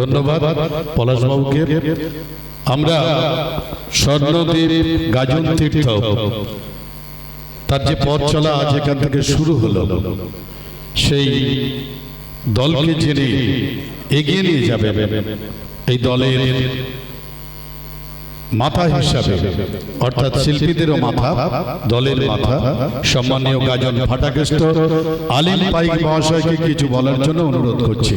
ধন্যবাদ পলাশবাবুকে আমরা স্বর্ণদেব গাজন তীর্থ। তার যে পথ চলা আজ এখান থেকে শুরু হলো। সেই দলকে যিনি এগিয়ে নিয়ে যাবে, এই দলের মাথা হিসাবে, অর্থাৎ শিল্পীদেরও মাথা, দলের মাথা, সম্মানীয় গাজন ফাটাকেষ্ট, আলিম পাইক মহাশয়কে কিছু বলার জন্য অনুরোধ করছি।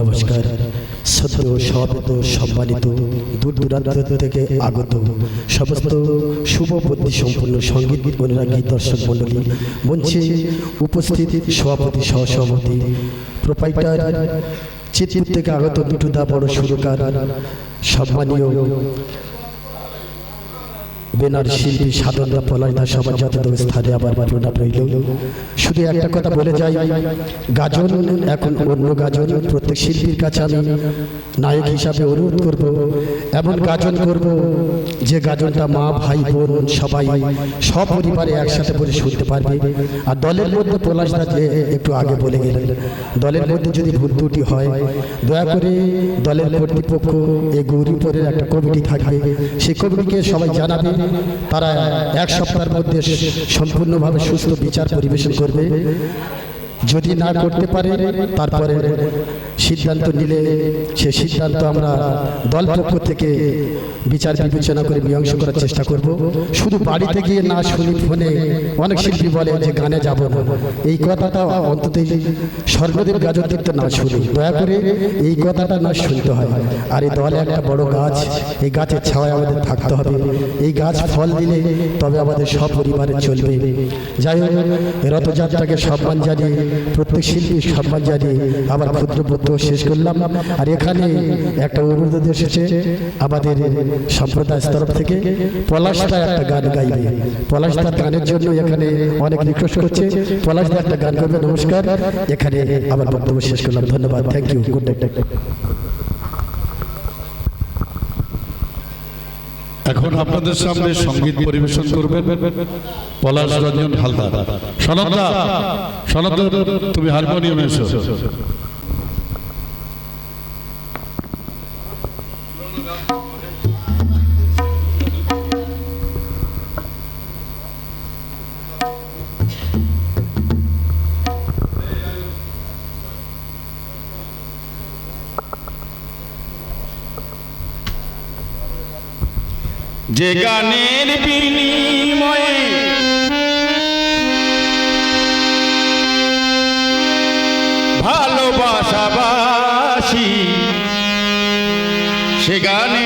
নমস্কার। সদ্য সমাবেত সম্মানিত, দূর দূরান্ত থেকে আগত সমস্ত শুভ বুদ্ধি সম্পন্ন সংগীত অনুরাগী দর্শক মণ্ডলী, মঞ্চে উপস্থিত সভাপতি সহসভাপতি প্রোপাইটার চিত্র থেকে আগত দুটুদা বড় সুরকার, সম্মানীয় বেনার শিল্পী সাধনরা পলাইনা সবার যথাযথ স্থানে আবার প্রণাম রইল শুধু একটা কথা বলে যাই, গাজন, এখন অন্য গাজন, প্রত্যেক শিল্পীর কাছে আমি নায়ক হিসাবে অনুরোধ করব, এমন গাজন করব যে গাজনটা মা, ভাই, বোন, সবাই, সপরিবারে একসাথে বলে শুনতে পারবে। আর দলের মধ্যে পলাশদা যে একটু আগে বলে গেলেন, দলের মধ্যে যদি ভুল ত্রুটি হয়, দয়া করে দলের কর্তৃপক্ষ এই গৌরীপুরের একটা কমিটি থাকবে সেই কমিটিকে সবাই জানাবে। তারা এক সপ্তাহের মধ্যে সম্পূর্ণভাবে সুস্থ বিচার পরিবেশন করবে। যদি না করতে পারে তারপরে সিদ্ধান্ত নিলে, সে সিদ্ধান্ত আমরা দল পক্ষ থেকে বিচার বিবেচনা করে মীমাংসা করার চেষ্টা করব। শুধু বাড়িতে গিয়ে না শুনি ফোনে অনেক শিল্পী বলে যে গানে যাব এই কথাটা অন্তত এই স্বর্ণদেব গাজতীর্থ না শুনি। দয়া করে এই কথাটা না শুনতে হয়। আর এই দলে একটা বড় গাছ, এই গাছের ছাওয়ায় আমাদের থাকতে হবে। এই গাছ ফল দিলে তবে আমাদের সপরিবারে চলবে। যাই হোক, রথযাত্রাকে সম্মান জানিয়ে, প্রত্যেক শিল্পী সম্মান জানিয়ে আবার ক্ষুদ্র বক্তব্য শেষ করলাম। আর এখানে একটা অনুরোধ এসেছে, আমাদের সম্প্রদায়ের তরফ থেকে। পলাশদা একটা গান গাইবে। পলাশদার গানের জন্য এখানে অনেক রিকোয়েস্ট করছে। পলাশদা একটা গান করবে, নমস্কার। এখানে আবার বক্তব্য শেষ করলাম। ধন্যবাদ। থ্যাংক ইউ গুড নাইট এখন আপনাদের সামনে সংগীত পরিবেশন করবেন পলাশ রঞ্জন হালদার। সনদা সনদা তুমি হারমোনিয়ামে এসো। যে গানের বিনিময়ে ভালোবাসাবাসি সে গানের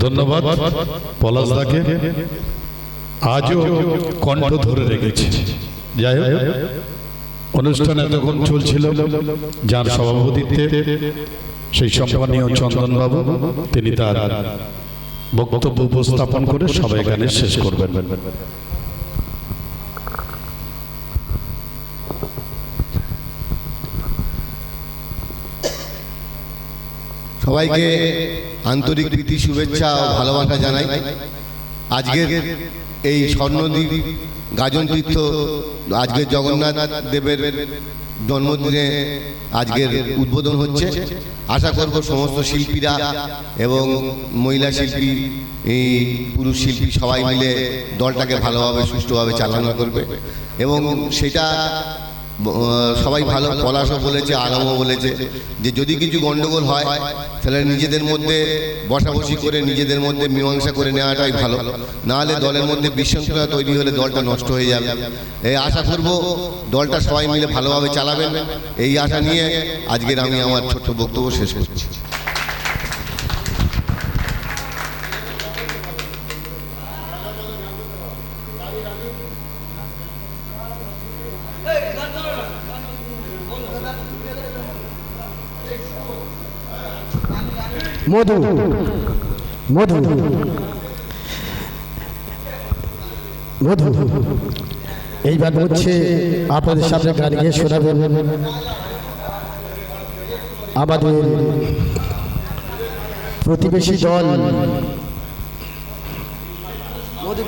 ধন্যবাদ, পলাশদাকে। আজও কণ্ঠ ধরে রেখেছে। যাই হোক, অনুষ্ঠান এতক্ষণ চলছিল যার সভাপতিত্বে সেই সম্মানীয় চন্দনবাবু, তিনি তার বক্তব্য উপস্থাপন করে সবাই গানে শেষ করবেন। সবাইকে আন্তরিক প্রীতি, শুভেচ্ছা ও ভালোবাসা জানাই। আজকের এই স্বর্ণদ্বীপ গাজন তীর্থ, আজকের জগন্নাথ দেবের জন্মদিনে আজকের উদ্বোধন হচ্ছে। আশা করব সমস্ত শিল্পীরা এবং মহিলা শিল্পী, এই পুরুষ শিল্পী সবাই মিলে দলটাকে ভালোভাবে, সুষ্ঠুভাবে চালনা করবে। এবং সেটা সবাই ভালো পলাশও বলেছে, আরামও বলেছে, যে যদি কিছু গণ্ডগোল হয়, তাহলে নিজেদের মধ্যে বসাবসি করে, নিজেদের মধ্যে মীমাংসা করে নেওয়াটাই ভালো। নাহলে দলের মধ্যে বিশৃঙ্খলা তৈরি হলে দলটা নষ্ট হয়ে যাবে। এই আশা করব দলটা সবাই মিলে ভালোভাবে চালাবেন। এই আশা নিয়ে আজকের আমি আমার ছোট্ট বক্তব্য শেষ করছি। মধু। মধু। মধু। এইবার হচ্ছে আপনাদের সামনে গান গিয়ে শোনাবেন আমাদের প্রতিবেশী দল। মনে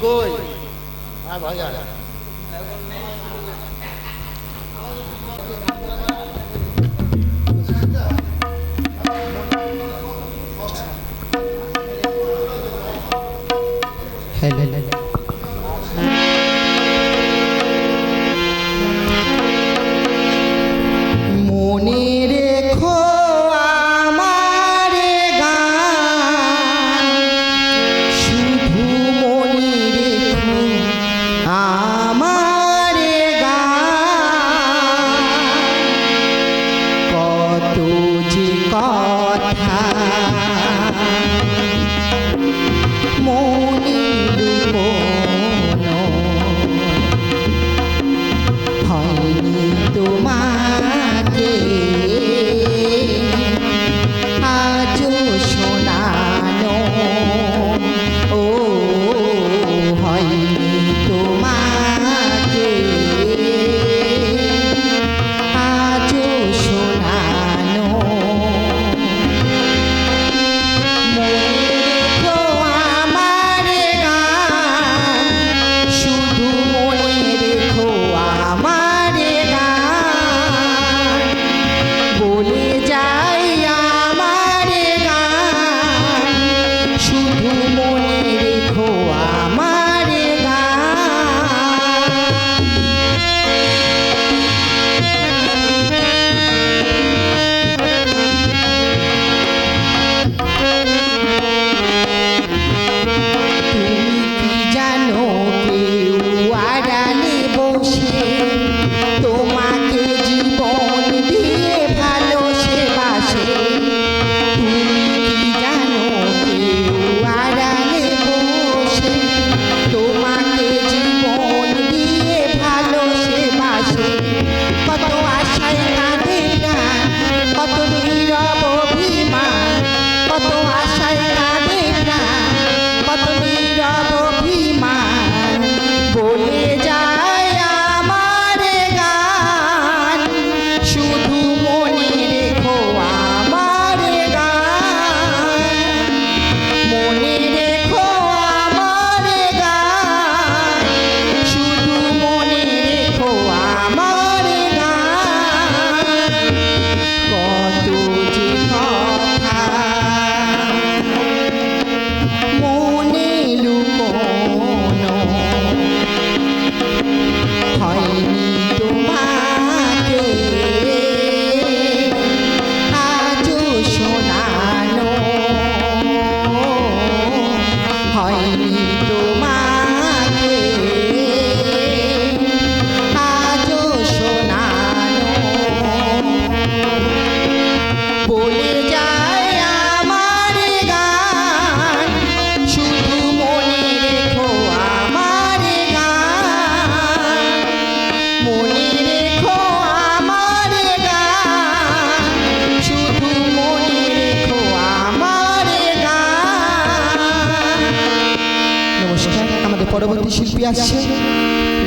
পরবর্তী শিল্পী আসছে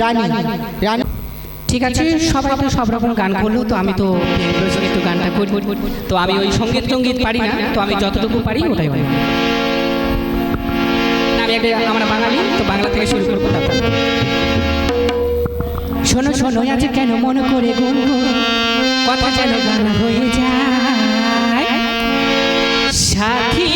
রানী। রানী। ঠিক আছে, সবাই তো সব রকম গান করল, তো আমি তো প্রচলিত গানটা করি। তো আমি ওই সংগীত সংগীত পারি না, তো আমি যতটুকু পারি ওটাই পারি আমি একটা আমরা বাঙালি, তো বাংলা থেকে শুরু করব তারপর। শোনো শোনো, আজ কেন মনে করে গুন কথা যেন গান হয়ে যায়। সাথী